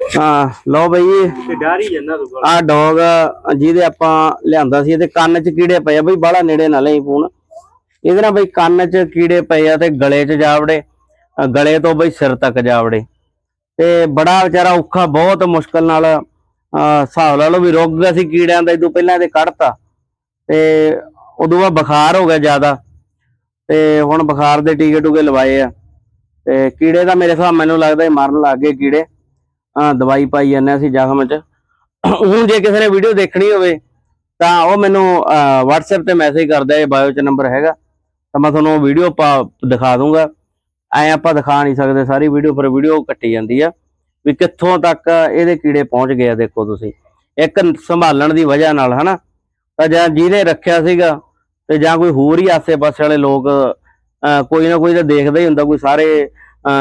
ਹਾਂ ਲਓ ਬਈ ਤੇ ਡਰ ਜਾਂਦਾ ਤੂੰ ਆ ਡੌਗ ਜਿਹਦੇ ਆਪਾਂ ਲਿਆਂਦਾ ਸੀ ਇਹਦੇ ਕੰਨ 'ਚ ਕੀੜੇ ਪਏ ਆ। ਬਈ ਬਾਹਲਾ ਨੇੜੇ ਨਾ ਲਈ ਫੋਨ। ਇਹਦੇ ਨਾਲ ਬਈ ਕੰਨ 'ਚ ਕੀੜੇ ਪਏ ਆ ਤੇ ਗਲੇ 'ਚ ਜਾਵੜੇ ਗਲੇ ਤੋਂ ਬਈ ਸਿਰ ਤੱਕ ਜਾਵੜੇ। ਤੇ ਬੜਾ ਵਿਚਾਰਾ ਔਖਾ ਬਹੁਤ ਮੁਸ਼ਕਲ ਨਾਲ ਹਿਸਾਬ ਲਾ ਲਓ ਵੀ ਰੁਕ ਗਿਆ ਸੀ ਕੀੜਿਆਂ ਦਾ ਇਦੋਂ ਪਹਿਲਾਂ ਇਹਦੇ ਕੱਢਤਾ। ਤੇ ਉਦੋਂ ਬਾਅਦ ਬੁਖਾਰ ਹੋ ਗਿਆ ਜ਼ਿਆਦਾ। ਤੇ ਹੁਣ ਬੁਖਾਰ ਦੇ ਟੀਕੇ ਟੂਕੇ ਲਵਾਏ ਆ। ਤੇ ਕੀੜੇ ਦਾ ਮੇਰੇ ਹਿਸਾਬ ਮੈਨੂੰ ਲੱਗਦਾ ਇਹ ਮਰਨ ਲੱਗ ਗਏ ਕੀੜੇ। ਦਵਾਈ ਪਾਈ ਜਾਂਦੇ ਹਾਂ ਅਸੀਂ ਜ਼ਖਮ 'ਚ। ਹੁਣ ਜੇ ਕਿਸੇ ਨੇ ਵੀਡੀਓ ਦੇਖਣੀ ਹੋਵੇ ਤਾਂ ਉਹ ਮੈਨੂੰ ਅਹ, WhatsApp ਤੇ ਮੈਸੇਜ ਕਰਦਾ ਇਹ ਬਾਇਓ 'ਚ ਨੰਬਰ ਹੈਗਾ। ਤਾਂ ਮੈਂ ਤੁਹਾਨੂੰ ਵੀਡੀਓ ਪਾ ਦਿਖਾ ਦੂੰਗਾ। ਐ ਆਪਾਂ ਦਿਖਾ ਨਹੀਂ ਸਕਦੇ ਸਾਰੀ ਵੀਡੀਓ ਪਰ ਵੀਡੀਓ ਕੱਟੀ ਜਾਂਦੀ ਆ। ਵੀ ਕਿੱਥੋਂ ਤੱਕ ਇਹਦੇ ਕੀੜੇ ਪਹੁੰਚ ਗਏ ਆ ਦੇਖੋ ਤੁਸੀਂ। ਇੱਕ ਸੰਭਾਲਣ ਦੀ ਵਜ੍ਹਾ ਨਾਲ ਹਨਾ? ਤਾਂ ਜਾਂ ਜਿਹਨੇ ਰੱਖਿਆ ਸੀਗਾ ਤੇ ਜਾਂ ਕੋਈ ਹੋਰ ਹੀ ਆਸੇ-ਪਾਸੇ ਵਾਲੇ ਲੋਕ ਕੋਈ ਨਾ ਕੋਈ ਤਾਂ ਦੇਖਦਾ ਹੀ ਹੁੰਦਾ ਕੋਈ ਸਾਰੇ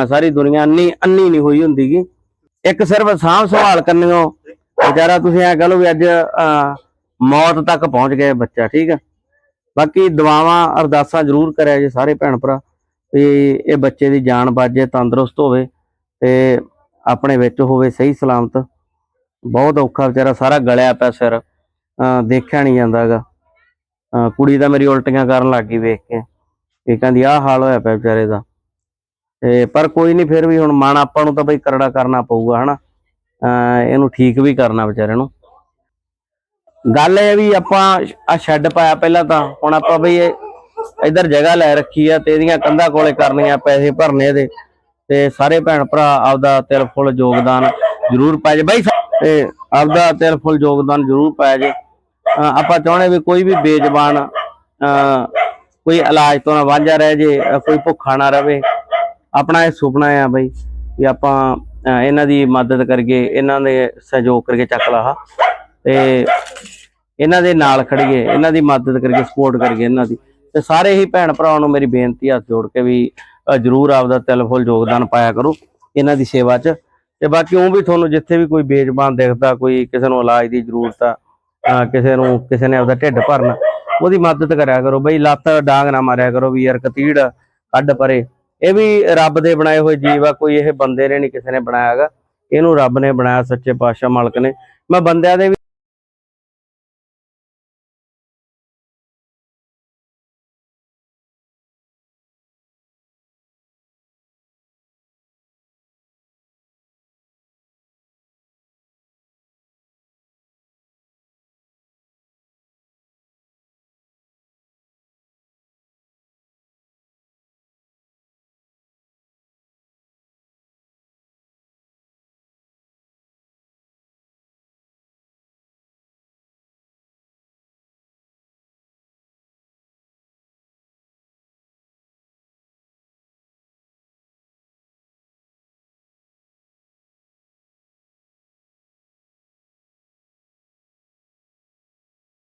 ਸਾਰੀ ਦੁਨੀਆ ਅੰਨੀ ਅੰਨੀ ਨਹੀਂ ਹੋਈ ਹੁੰਦੀਗੀ। ਇੱਕ ਸਿਰਫ ਸਾਂਭ ਸੰਭਾਲ ਕਰਨੀਓ। ਵਿਚਾਰਾ ਤੁਸੀਂ ਐ ਕਹ ਲਓ ਵੀ ਅੱਜ ਮੌਤ ਤੱਕ ਪਹੁੰਚ ਗਿਆ ਬੱਚਾ ਠੀਕ ਹੈ ਬਾਕੀ ਦੁਆਵਾਂ ਅਰਦਾਸਾਂ ਜ਼ਰੂਰ ਕਰਿਆ ਜੇ ਸਾਰੇ ਭੈਣ ਭਰਾ ਵੀ ਇਹ ਬੱਚੇ ਦੀ ਜਾਨ ਬਾਜੇ ਤੰਦਰੁਸਤ ਹੋਵੇ ਤੇ ਆਪਣੇ ਵਿੱਚ ਹੋਵੇ ਸਹੀ ਸਲਾਮਤ। ਬਹੁਤ ਔਖਾ ਵਿਚਾਰਾ ਸਾਰਾ ਗਲਿਆ ਪਿਆ ਸਿਰ ਅਹ, ਦੇਖਿਆ ਨਹੀਂ ਜਾਂਦਾਗਾ। ਕੁੜੀ ਤਾਂ ਮੇਰੀ ਉਲਟੀਆਂ ਕਰਨ ਲੱਗ ਗਈ ਵੇਖ ਕੇ। ਇਹ ਕਹਿੰਦੀ ਆਹ ਹਾਲ ਹੋਇਆ ਪਿਆ ਵਿਚਾਰੇ ਦਾ। ਤੇ ਪਰ ਕੋਈ ਨਹੀਂ ਫਿਰ ਵੀ ਹੁਣ ਮਨ ਆਪਾਂ ਨੂੰ ਤਾਂ ਬਈ ਕਰੜਾ ਕਰਨਾ ਪਊਗਾ, ਹਨਾ? ਇਹਨੂੰ ਠੀਕ ਵੀ ਕਰਨਾ ਵਿਚਾਰੇ ਨੂੰ। ਗੱਲ ਇਹ ਵੀ ਆਪਾਂ ਆ ਸ਼ੈੱਡ ਪਾਇਆ ਪਹਿਲਾਂ ਤਾਂ, ਹੁਣ ਆਪਾਂ ਬਈ ਇਧਰ ਜਗ੍ਹਾ ਲੈ ਰੱਖੀ ਆ ਤੇ ਇਹਦੀਆਂ ਕੰਧਾਂ ਕੋਲੇ ਕਰਨੀਆਂ, ਪੈਸੇ ਭਰਨੇ ਦੇ ਤੇ ਸਾਰੇ ਭੈਣ ਭਰਾ ਆਪਦਾ ਤਿਲ ਫੁੱਲ ਯੋਗਦਾਨ ਜ਼ਰੂਰ ਪਾਏ ਜੇ। ਬਈ ਤੇ ਆਪਦਾ ਤਿਲ ਫੁੱਲ ਯੋਗਦਾਨ ਜ਼ਰੂਰ ਪਾਇਆ ਜੇ। ਆਪਾਂ ਚਾਹੁੰਦੇ ਵੀ ਕੋਈ ਵੀ ਬੇਜ਼ਬਾਨ, ਅਹ ਕੋਈ ਇਲਾਜ ਤੋਂ ਨਾ ਵਾਂਝਾ ਰਹਿ ਜੇ ਕੋਈ ਭੁੱਖਾ ਨਾ ਰਵੇ। ਆਪਣਾ ਇਹ ਸੁਪਨਾ ਆ ਬਈ ਵੀ ਆਪਾਂ ਇਹਨਾਂ ਦੀ ਮਦਦ ਕਰਕੇ ਇਹਨਾਂ ਦੇ ਸਹਿਯੋਗ ਕਰਕੇ ਚੱਕ ਲਾਹਾ ਤੇ ਇਹਨਾਂ ਦੇ ਨਾਲ ਖੜੀਏ ਇਹਨਾਂ ਦੀ ਮਦਦ ਕਰਕੇ ਸਪੋਰਟ ਕਰਕੇ ਇਹਨਾਂ ਦੀ। ਤੇ ਸਾਰੇ ਹੀ ਭੈਣ ਭਰਾਵਾਂ ਨੂੰ ਮੇਰੀ ਬੇਨਤੀ ਹੱਥ ਜੋੜ ਕੇ ਵੀ ਜਰੂਰ ਆਪਦਾ ਤਿਲਫੁਲ ਯੋਗਦਾਨ ਪਾਇਆ ਕਰੋ ਇਹਨਾਂ ਦੀ ਸੇਵਾ 'ਚ। ਤੇ ਬਾਕੀ ਉਹ ਵੀ ਤੁਹਾਨੂੰ ਜਿੱਥੇ ਵੀ ਕੋਈ ਬੇਜ਼ਬਾਨ ਦਿਖਦਾ, ਕੋਈ ਕਿਸੇ ਨੂੰ ਇਲਾਜ ਦੀ ਜ਼ਰੂਰਤ ਆ ਕਿਸੇ ਨੂੰ, ਕਿਸੇ ਨੇ ਆਪਦਾ ਢਿੱਡ ਭਰਨਾ, ਉਹਦੀ ਮਦਦ ਕਰਿਆ ਕਰੋ। ਬਈ ਲੱਤ ਡਾਂਗ ਨਾ ਮਾਰਿਆ ਕਰੋ ਵੀ ਯਾਰ ਕਤੀੜ ਕੱਢ ਪਰੇ। ਇਹ ਵੀ ਰੱਬ ਦੇ ਬਣਾਏ ਹੋਏ ਜੀਵ ਆ, ਕੋਈ ਇਹ ਬੰਦੇ ਨੇ ਨਹੀਂ ਕਿਸੇ ਨੇ ਬਣਾਇਆ ਹੈਗਾ। ਇਹਨੂੰ ਰੱਬ ਨੇ ਬਣਾਇਆ ਸੱਚੇ ਪਾਤਸ਼ਾਹ ਮਾਲਕ ਨੇ। ਮੈਂ ਬੰਦਿਆਂ ਦੇ ਵੀ